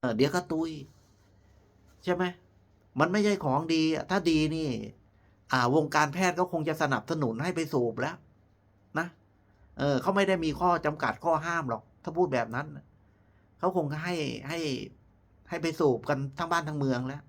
เออเดี๋ยวก็ตุย ใช่ไหมมันไม่ใช่ของดี ถ้าดีนี่ อ่าวงการแพทย์ก็คงจะสนับสนุนให้ไปสูบแล้ว นะเออเขาไม่ได้มีข้อจำกัดข้อห้ามหรอก ถ้าพูดแบบนั้นเขาคงให้ให้ให้ไปสูบกันทั้งบ้านทั้งเมืองแล้ว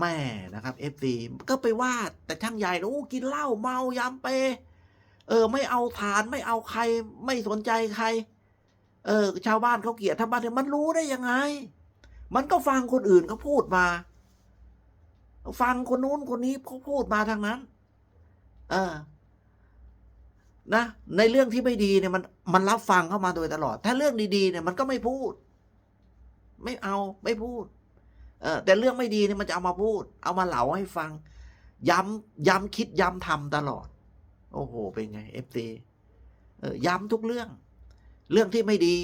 แม่นะครับเอฟซีก็ไปว่า แต่ช่างใหญ่โอ้กินเหล้าเมายามเป เออ ไม่เอาฐานไม่เอาใคร ไม่สนใจใคร เออ ชาวบ้านเขาเกลียดทำบ้านเนี่ยมันรู้ได้ยังไง มันก็ฟังคนอื่นเขาพูดมา ฟังคนนู้นคนนี้เขาพูดมาทางนั้น เออ นะ ในเรื่องที่ไม่ดีเนี่ยมันมันรับฟังเข้ามาโดยตลอด ถ้าเรื่องดีๆเนี่ยมันก็ไม่พูด ไม่เอาไม่พูด เออ แต่เรื่องไม่ดีเนี่ยมันจะเอามาพูด เอามาเหลาให้ฟัง ย้ำย้ำคิดย้ำทำตลอด โอ้โห เป็นไงเอฟซีเออย้ำทุกเรื่อง เรื่องที่ไม่ดี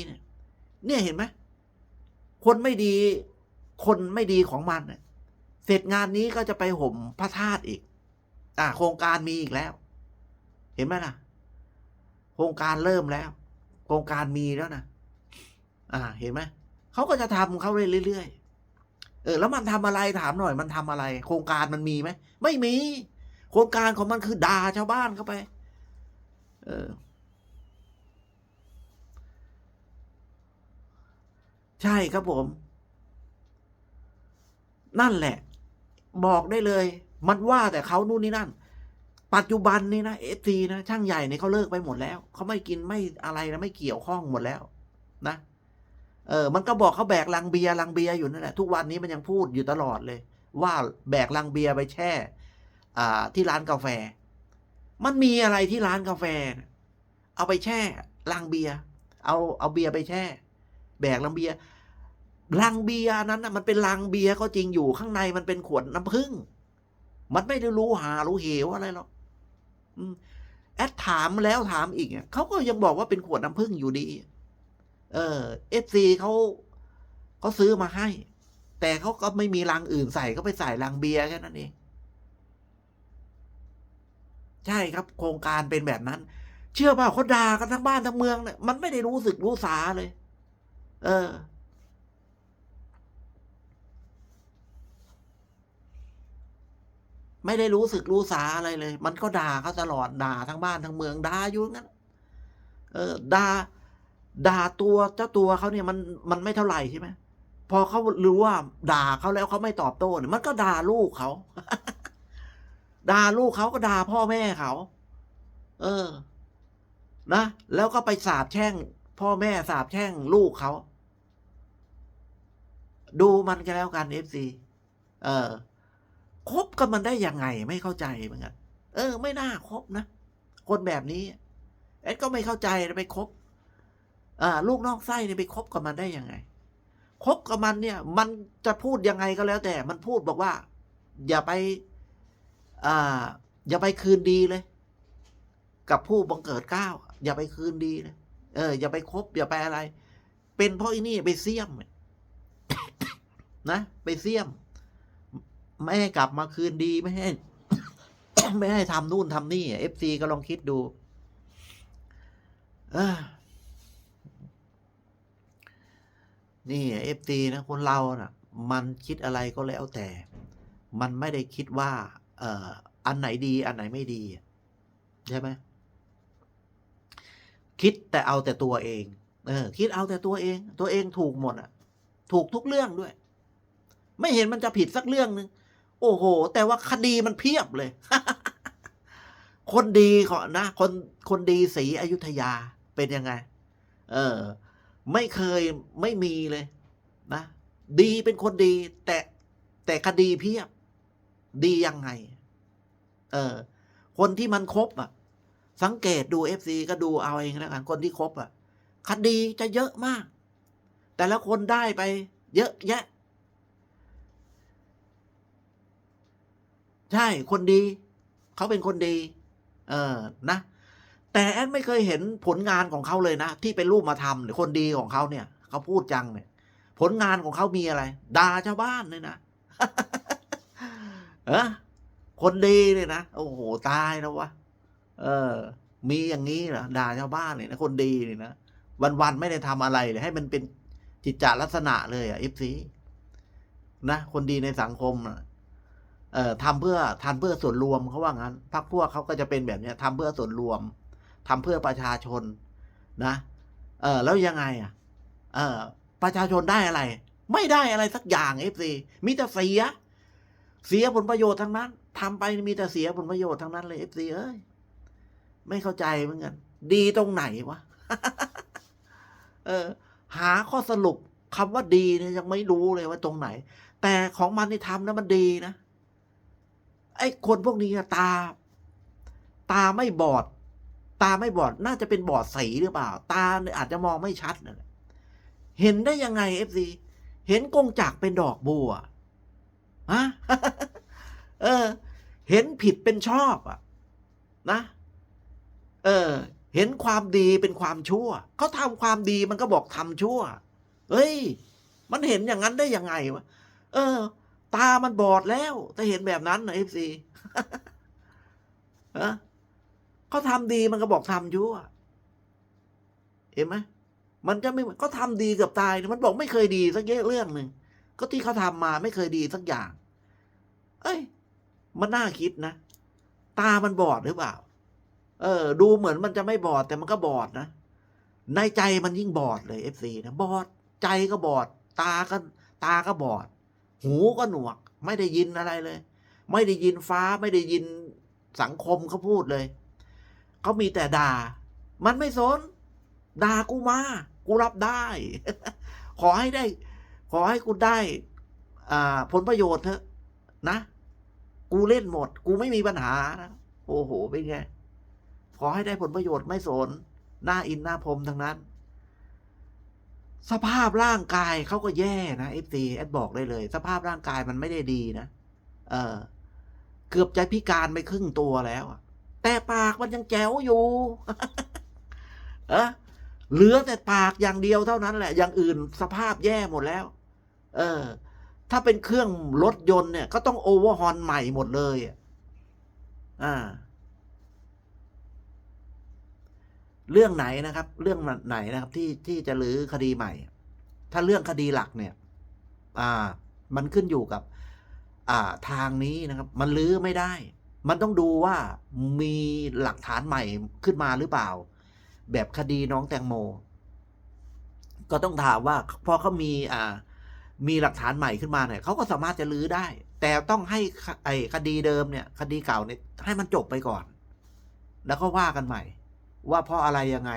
เนี่ยเห็นไหมคนไม่ดี คนไม่ดีของมันเนี่ยเสร็จงานนี้ก็จะไปห่มพระธาตุอีก อ่าโครงการมีอีกแล้ว เห็นไหมล่ะ โครงการเริ่มแล้ว โครงการมีแล้วนะอ่า เห็นไหมเขาก็จะทำเขาเรื่อยๆเออ แล้วมันทำอะไรถามหน่อย มันทำอะไร โครงการมันมีไหมไม่มี โครงการของมันคือด่าชาวบ้านเข้าไป เออ ใช่ครับผม นั่นแหละ บอกได้เลย มันว่าแต่เขานู่นนี่นั่น ปัจจุบันนี่นะเอฟซีนะช่างใหญ่เนี่ยเขาเลิกไปหมดแล้วเขาไม่กินไม่อะไรนะไม่เกี่ยวข้องหมดแล้ว นะเออ มันก็บอกเขาแบกลังเบียร์ลังเบียร์อยู่นั่นแหละทุกวันนี้มันยังพูดอยู่ตลอดเลย ว่าแบกลังเบียร์ไปแช่ อ่า ที่ร้านกาแฟ มันมีอะไรที่ร้านกาแฟ เอาไปแช่ลังเบียร์เอาเอาเบียร์ไปแช่ แบกลังเบียร์ ลังเบียร์นั้นนะมันเป็นลังเบียร์ก็จริงอยู่ข้างในมันเป็นขวดน้ำผึ้งมันไม่ได้รู้หารู้เหวอะไรหรอกแอดถามแล้วถามอีกเขาก็ยังบอกว่าเป็นขวดน้ำผึ้งอยู่ดี เออเอฟซีเขาเขาซื้อมาให้ แต่เขาก็ไม่มีลังอื่นใส่ก็ไปใส่ลังเบียร์แค่นั้นเองใช่ครับ โครงการเป็นแบบนั้น เชื่อเปล่าเขาด่ากันทั้งบ้านทั้งเมืองเนี่ยมันไม่ได้รู้สึกรู้สาเลย เออ ไม่ได้รู้สึกรู้สาอะไรเลย มันก็ด่าเขาตลอดด่าทั้งบ้านทั้งเมืองด่าอยู่งั้น เออด่าด่าตัวเจ้าตัวเขาเนี่ยมันมันไม่เท่าไหร่ใช่ไหมพอเขารู้ว่า ด่าเขาแล้วเขาไม่ตอบโต้เนี่ยมันก็ด่าลูกเขาด่าลูกเขาก็ด่าพ่อแม่เขา เออ นะ แล้วก็ไปสาบแช่ง พ่อแม่สาบแช่งลูกเขา ดูมันกันแล้วกันเอฟซีเออ คบกันมันได้ยังไงไม่เข้าใจเหมือนกันเออ ไม่น่าคบนะคนแบบนี้เอ็ดก็ไม่เข้าใจไปคบอ่าลูกนอกไส้เนี่ยไปคบกับมันได้ยังไงคบกับมันเนี่ย มันจะพูดยังไงก็แล้วแต่ มันพูดบอกว่า อย่าไปอ่าอย่าไปคืนดีเลย กับผู้บังเกิดก้าวอย่าไปคืนดีเลยเออ อย่าไปคบ อย่าไปอะไร เป็นเพราะอีนี่ไปเสี่ยมนะไปเสี่ยม ไม่ให้กลับมาคืนดีไม่ให้ ไม่ให้ทำนู่นทำนี่เอฟซีก็ลองคิดดูนี่เอฟซีนะคนเรานะ่ะ มันคิดอะไรก็แล้วแต่ มันไม่ได้คิดว่า เอ่อ อันไหนดี อันไหนไม่ดี ใช่ไหมคิดแต่เอาแต่ตัวเอง เออ คิดเอาแต่ตัวเอง ตัวเองถูกหมดอะ ถูกทุกเรื่องด้วย ไม่เห็นมันจะผิดสักเรื่องหนึ่ง โอ้โห แต่ว่าคดีมันเพียบเลย คนดีขอนะ คนคนดีสีอยุธยาเป็นยังไง เออ ไม่เคยไม่มีเลยนะ ดีเป็นคนดี แต่แต่คดีเพียบ ดียังไง เออ คนที่มันครบอะ สังเกตดูเอฟซีก็ดูเอาเองแล้วกันคนที่ครบอะ คดีจะเยอะมาก แต่ละคนได้ไป เยอะแยะ ใช่คนดี เขาเป็นคนดี เออนะ แต่แอดไม่เคยเห็นผลงานของเขาเลยนะ ที่เป็นรูปมาทำหรือคนดีของเขาเนี่ย เขาพูดจังเนี่ย ผลงานของเขามีอะไรด่าชาวบ้านเลยนะเออคนดีเลยนะโอ้โหตายแล้ววะเออ มีอย่างนี้เหรอด่าชาวบ้านเลยนะคนดีเลยนะวันๆไม่ได้ทำอะไรเลยให้มันเป็นจิตจาลักษณะเลยอะเอฟซีนะคนดีในสังคมนะ เอ่อทำเพื่อทำเพื่อส่วนรวมเขาว่างั้นพรรคพวกเขาก็จะเป็นแบบเนี้ยทำเพื่อส่วนรวมทำเพื่อประชาชนนะเออแล้วยังไงอะเออประชาชนได้อะไร ไม่ได้อะไรสักอย่างเอฟซีมีแต่เสีย เสียผลประโยชน์ทั้งนั้นทำไปมีแต่เสียผลประโยชน์ทั้งนั้นเลยเอฟซีเอ้ยไม่เข้าใจเหมือนกันดีตรงไหนวะเออ หาข้อสรุปคำว่าดีเนี่ยยังไม่รู้เลยว่าตรงไหน แต่ของมันที่ทำนะมันดีนะ ไอ้คนพวกนี้ตา ตาไม่บอด ตาไม่บอดน่าจะเป็นบอดสีหรือเปล่า ตาเนี่ยอาจจะมองไม่ชัดนะเห็นได้ยังไงเอฟซีเห็นกงจักเป็นดอกบัวฮะเออ เห็นผิดเป็นชอบอะ นะ เออ เห็นความดีเป็นความชั่วเขาทำความดีมันก็บอกทำชั่วเฮ้ย มันเห็นอย่างนั้นได้ยังไงวะเออ ตามันบอดแล้วแต่เห็นแบบนั้นนะเอฟซีฮะเขาทำดีมันก็บอกทำชั่วเห็นไหมมันจะไม่ก็ทำดีเกับตายมันบอกไม่เคยดีสักเรื่องหนึ่งก็ที่เขาทำมาไม่เคยดีสักอย่าง เอ้ย มันน่าคิดนะ ตามันบอดหรือเปล่า เออ ดูเหมือนมันจะไม่บอดแต่มันก็บอดนะในใจมันยิ่งบอดเลยเอฟซีนะบอดใจก็บอด ตาก็ตาก็บอด หูก็หนวก ไม่ได้ยินอะไรเลย ไม่ได้ยินฟ้าไม่ได้ยินสังคมเขาพูดเลย เขามีแต่ด่า มันไม่สน ด่ากูมา กูรับได้ ขอให้ได้ ขอให้กูได้อ่าผลประโยชน์เถอะนะ กูเล่นหมด กูไม่มีปัญหานะโอ้โห เป็นไง ขอให้ได้ผลประโยชน์ไม่สน หน้าอินหน้าพรมทั้งนั้น สภาพร่างกายเขาก็แย่นะเอฟซีแอดบอกได้เลย สภาพร่างกายมันไม่ได้ดีนะเออ เกือบจะพิการไปครึ่งตัวแล้วอะแต่ปากมันยังแจ๋วอยู่เออเหลือแต่ปากอย่างเดียวเท่านั้นแหละ อย่างอื่นสภาพแย่หมดแล้ว เออ ถ้าเป็นเครื่องรถยนต์เนี่ย ก็ต้องโอเวอร์ฮอนใหม่หมดเลยอะอ่า เรื่องไหนนะครับ เรื่องไหนนะครับที่ที่จะรื้อคดีใหม่ ถ้าเรื่องคดีหลักเนี่ย อ่า มันขึ้นอยู่กับ อ่าทางนี้นะครับ มันรื้อไม่ได้ มันต้องดูว่ามีหลักฐานใหม่ขึ้นมาหรือเปล่า แบบคดีน้องแตงโม ก็ต้องถามว่าพอเขามีอ่า มีหลักฐานใหม่ขึ้นมาเนี่ยเขาก็สามารถจะรื้อได้ แต่ต้องให้ไอ้คดีเดิมเนี่ย คดีเก่าเนี่ยให้มันจบไปก่อน แล้วก็ว่ากันใหม่ ว่าเพราะอะไรยังไง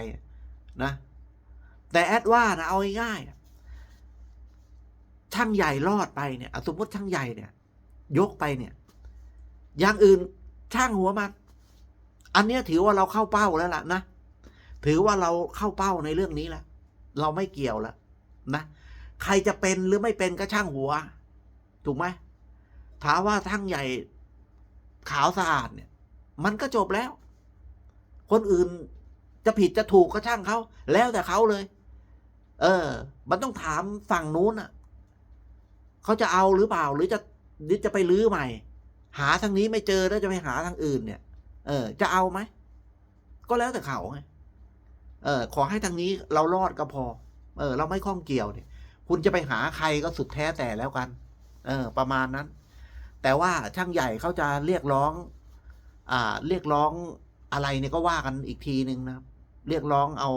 นะ แต่แอดว่านะเอาง่ายๆช่างใหญ่รอดไปเนี่ยสมมติช่างใหญ่เนี่ย ยกไปเนี่ย อย่างอื่นช่างหัวมันอันนี้ถือว่าเราเข้าเป้าแล้วล่ะนะถือว่าเราเข้าเป้าในเรื่องนี้แล้วเราไม่เกี่ยวแล้วนะใครจะเป็นหรือไม่เป็นก็ช่างหัว ถูกไหมถามว่าช่างใหญ่ขาวสะอาดเนี่ย มันก็จบแล้ว คนอื่นจะผิดจะถูกก็ช่างเขาแล้วแต่เขาเลย เออ มันต้องถามฝั่งนู้นอะเขาจะเอาหรือเปล่า หรือจะหรือจะไปลื้อใหม่ หาทางนี้ไม่เจอแล้วจะไปหาทางอื่นเนี่ย เออ จะเอาไหมก็แล้วแต่เขาไงเออ ขอให้ทางนี้เรารอดก็พอ เออ เราไม่ข้องเกี่ยวเนี่ย คุณจะไปหาใครก็สุดแท้แต่แล้วกัน เออ ประมาณนั้น แต่ว่าช่างใหญ่เขาจะเรียกร้อง อ่า เรียกร้อง อะไรเนี่ยก็ว่ากันอีกทีหนึ่งนะครับ เรียกร้องเอา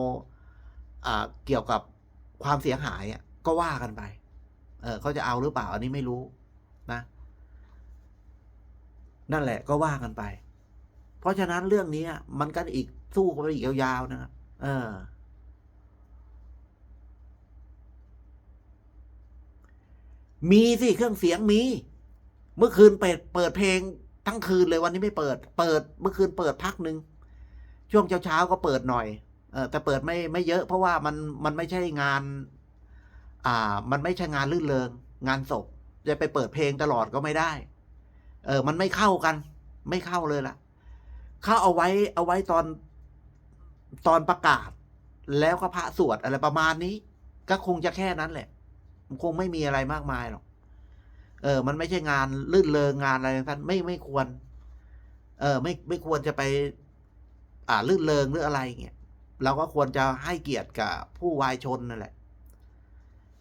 อ่าเกี่ยวกับความเสียหายอก็ว่ากันไป เออเขาจะเอาหรือเปล่าอันนี้ไม่รู้นะ นั่นแหละก็ว่ากันไป เพราะฉะนั้นเรื่องนี้มันก็อีกสู้กันไปอีกยาวๆนะครับ เออ มีสิเครื่องเสียงมี เมื่อคืนเปิดเปิดเพลง ทั้งคืนเลยวันนี้ไม่เปิด เปิดเมื่อคืนเปิดพักหนึ่งช่วงเช้าเช้าๆก็เปิดหน่อยเออแต่เปิดไม่ไม่เยอะ เพราะว่ามันมันไม่ใช่งาน อ่า มันไม่ใช่งานลื่นเริงงานศพจะไปเปิดเพลงตลอดก็ไม่ได้ เออ มันไม่เข้ากัน ไม่เข้าเลยล่ะ เขาเอาไว้เอาไว้ตอนตอนประกาศ แล้วก็พระสวดอะไรประมาณนี้ ก็คงจะแค่นั้นแหละ คงไม่มีอะไรมากมายหรอก เออ มันไม่ใช่งานลื่นเริงงานอะไรท่านไม่ไม่ควร เออ ไม่ไม่ควรจะไป อ่าลื่นเริงหรืออะไรเงี้ยเราก็ควรจะให้เกียรติกับผู้วายชนนั่นแหละ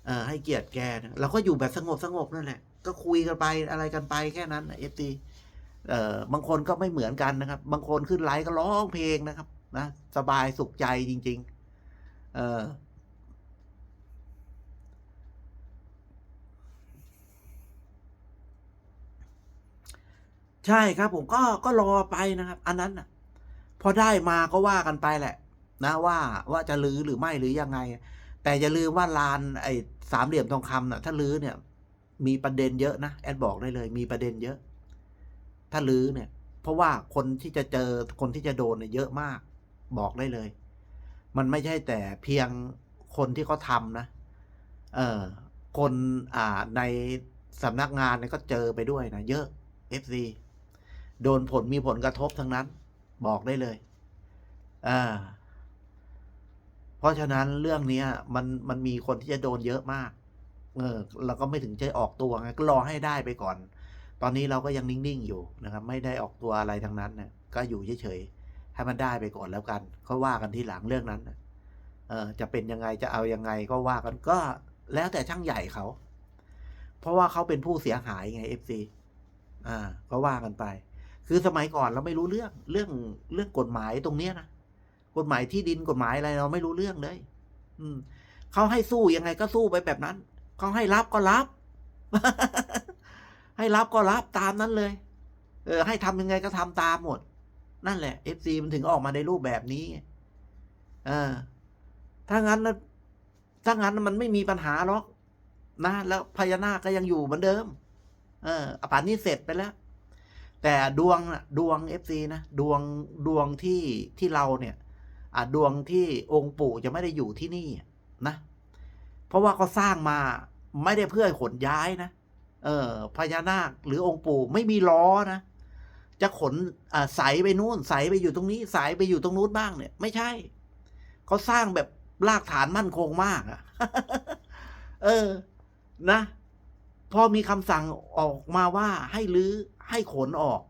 เออ ให้เกียรติแกนะเราก็อยู่แบบสงบสงบนั่นแหละ ก็คุยกันไปอะไรกันไปแค่นั้นเอฟซีเอ่อบางคนก็ไม่เหมือนกันนะครับ บางคนขึ้นไลฟ์ก็ร้องเพลงนะครับ นะ สบายสุขใจจริง ๆ เออ ใช่ครับผมก็ก็รอไปนะครับ อันนั้นนะพอได้มาก็ว่ากันไปแหละ นะว่าว่าจะลื้อหรือไม่หรือยังไง แต่อย่าลืมว่าลานไอ้สามเหลี่ยมทองคำน่ะ ถ้าลื้อเนี่ย มีประเด็นเยอะนะแอดบอกได้เลย มีประเด็นเยอะ ถ้าลื้อเนี่ย เพราะว่าคนที่จะเจอคนที่จะโดนเนี่ยเยอะมาก บอกได้เลย มันไม่ใช่แต่เพียงคนที่เขาทำนะ เออคนอ่าในสำนักงานเนี่ยก็เจอไปด้วยนะเยอะ FC โดนผลมีผลกระทบทั้งนั้น บอกได้เลยอ่าเพราะฉะนั้นเรื่องนี้มันมันมีคนที่จะโดนเยอะมาก เออเราก็ไม่ถึงจะออกตัวไงก็รอให้ได้ไปก่อน ตอนนี้เราก็ยังนิ่งๆอยู่นะครับ ไม่ได้ออกตัวอะไรทั้งนั้นนะก็อยู่เฉยๆให้มันได้ไปก่อนแล้วกันก็ว่ากันทีหลังเรื่องนั้นนะเออจะเป็นยังไงจะเอายังไงก็ว่ากันก็แล้วแต่ช่างใหญ่เขา เพราะว่าเขาเป็นผู้เสียหายไงเอฟซีอ่าก็ว่ากันไป คือสมัยก่อนเราไม่รู้เรื่องเรื่องเรื่องกฎหมายตรงเนี้ยนะกฎหมายที่ดินกฎหมายอะไรเราไม่รู้เรื่องเลย อืมเขาให้สู้ยังไงก็สู้ไปแบบนั้นเขาให้รับก็รับ ให้รับก็รับตามนั้นเลย เออ ให้ทำยังไงก็ทำตามหมด นั่นแหละเอฟซีมันถึงออกมาในรูปแบบนี้เออถ้างั้นนะถ้างั้นมันไม่มีปัญหาหรอกนะแล้วพญานาคก็ยังอยู่เหมือนเดิม เอออปานนี้เสร็จไปแล้ว แต่ดวงดวงเอฟซีนะดวงดวงที่ที่เราเนี่ยอะดวงที่องค์ปู่จะไม่ได้อยู่ที่นี่นะ เพราะว่าเขาสร้างมาไม่ได้เพื่อขนย้ายนะ เออพญานาคหรือองค์ปู่ไม่มีล้อนะ จะขนอ่าใสไปนู่นใสไปอยู่ตรงนี้ใสไปอยู่ตรงนู้นบ้างเนี่ย ไม่ใช่เขาสร้างแบบรากฐานมั่นคงมากอะเออนะ พอมีคำสั่งออกมาว่าให้ลื้อ ให้ขนออก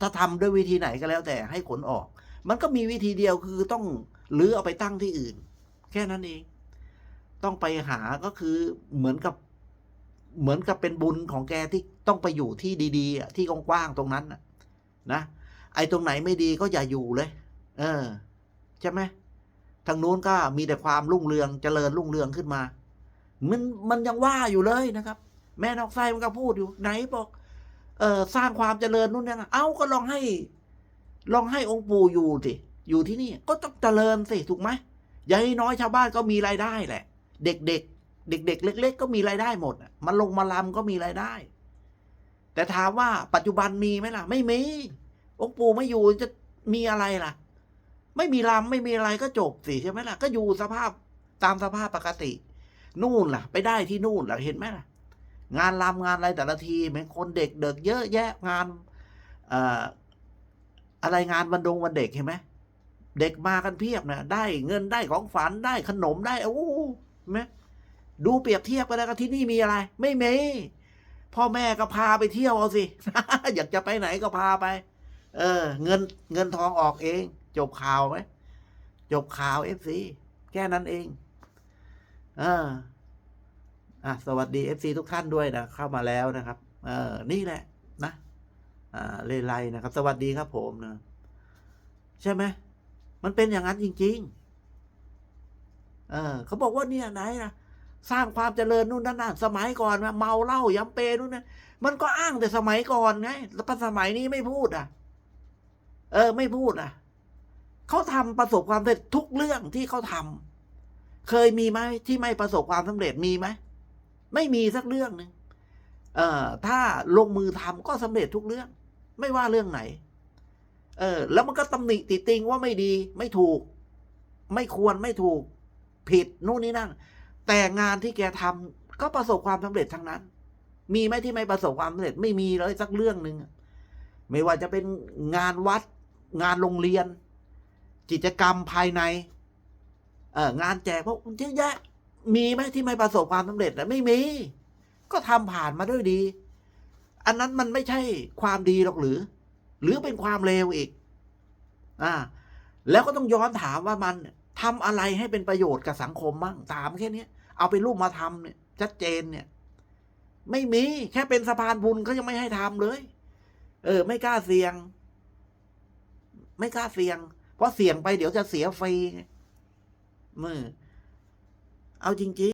ถ้าทำด้วยวิธีไหนก็แล้วแต่ให้ขนออก มันก็มีวิธีเดียวคือต้องลื้อเอาไปตั้งที่อื่น แค่นั้นเอง ต้องไปหาก็คือเหมือนกับเหมือนกับเป็นบุญของแกที่ต้องไปอยู่ที่ดีๆ ที่กว้างๆตรงนั้นนะนะไอ้ตรงไหนไม่ดีก็อย่าอยู่เลย เออ ใช่ไหมทางนู้นก็มีแต่ความรุ่งเรืองเจริญรุ่งเรืองขึ้นมา มันมันยังว่าอยู่เลยนะครับ แม่นอกไส้มันก็พูดอยู่ไหนบอก เออสร้างความเจริญนู่นนี่นะเอ้าก็ลองให้ ลองให้องค์ปู่อยู่สิอยู่ที่นี่ ก็ต้องเจริญสิถูกไหมอย่างน้อยชาวบ้านก็มีรายได้แหละ เด็กๆเด็ก ๆ เล็ก ๆ ก็มีรายได้หมดมันลงมาลำก็มีรายได้ แต่ถามว่าปัจจุบันมีไหมล่ะ ไม่มีองค์ปู่ไม่อยู่จะมีอะไรล่ะ ไม่มีลำไม่มีอะไรก็จบสิใช่ไหมล่ะ ก็อยู่สภาพตามสภาพปกติ นู่นล่ะ ไปได้ที่นู่นล่ะเห็นไหมล่ะ งานลำงานอะไรแต่ละทีแม่งคนเด็กเด็กเยอะแยะงานเอ่อะไรงานวันดงวันเด็กเห็นไหมเด็กมากันเพียบนะได้เงินได้ของฝันได้ขนมได้โอ้เห็นไหมดูเปรียบเทียบกันแล้วที่นี่มีอะไร ไม่มีพ่อแม่ก็พาไปเที่ยวเอาสิ อยากจะไปไหนก็พาไป เออ เงินเงินทองออกเอง จบข่าวไหมจบข่าวเอฟซีแค่นั้นเอง เออ อะสวัสดีเอฟซีทุกท่านด้วยนะเข้ามาแล้วนะครับ เออนี่แหละนะอ่าเลไลนะครับ สวัสดีครับผมนะใช่ไหมมันเป็นอย่างนั้นจริง ๆ เออเขาบอกว่าเนี่ยไหนนะสร้างความเจริญนู่นนั่นนั่นสมัยก่อนมาเมาเหล้ายำเปนู่นนั่นมันก็อ้างแต่สมัยก่อนไงแล้วสมัยนี้ไม่พูดอะ เออ ไม่พูดอะเขาทำประสบความสำเร็จทุกเรื่องที่เขาทำเคยมีไหมที่ไม่ประสบความสำเร็จมีไหม ไม่มีสักเรื่องหนึ่งเอ่อถ้าลงมือทำก็สำเร็จทุกเรื่อง ไม่ว่าเรื่องไหน เออ แล้วมันก็ตำหนิติติงว่าไม่ดี ไม่ถูก ไม่ควรไม่ถูก ผิดนู่นนี่นั่น แต่งานที่แกทำก็ประสบความสำเร็จทั้งนั้น มีไหมที่ไม่ประสบความสำเร็จไม่มีเลยสักเรื่องหนึ่งไม่ว่าจะเป็นงานวัด งานโรงเรียน กิจกรรมภายใน เอองานแจกพวกเยอะแยะ มีไหมที่ไม่ประสบความสำเร็จนะไม่มี ก็ทำผ่านมาด้วยดี อันนั้นมันไม่ใช่ความดีหรอกหรือ หรือเป็นความเลวอีก อ่า แล้วก็ต้องย้อนถามว่ามันทำอะไรให้เป็นประโยชน์กับสังคมบ้างถามแค่นี้เอาเป็นรูปมาทำเนี่ยชัดเจนเนี่ย ไม่มีแค่เป็นสะพานบุญเขายังไม่ให้ทำเลย เออ ไม่กล้าเสี่ยง ไม่กล้าเสี่ยง เพราะเสี่ยงไปเดี๋ยวจะเสียฟรีไงมือ เอาจริง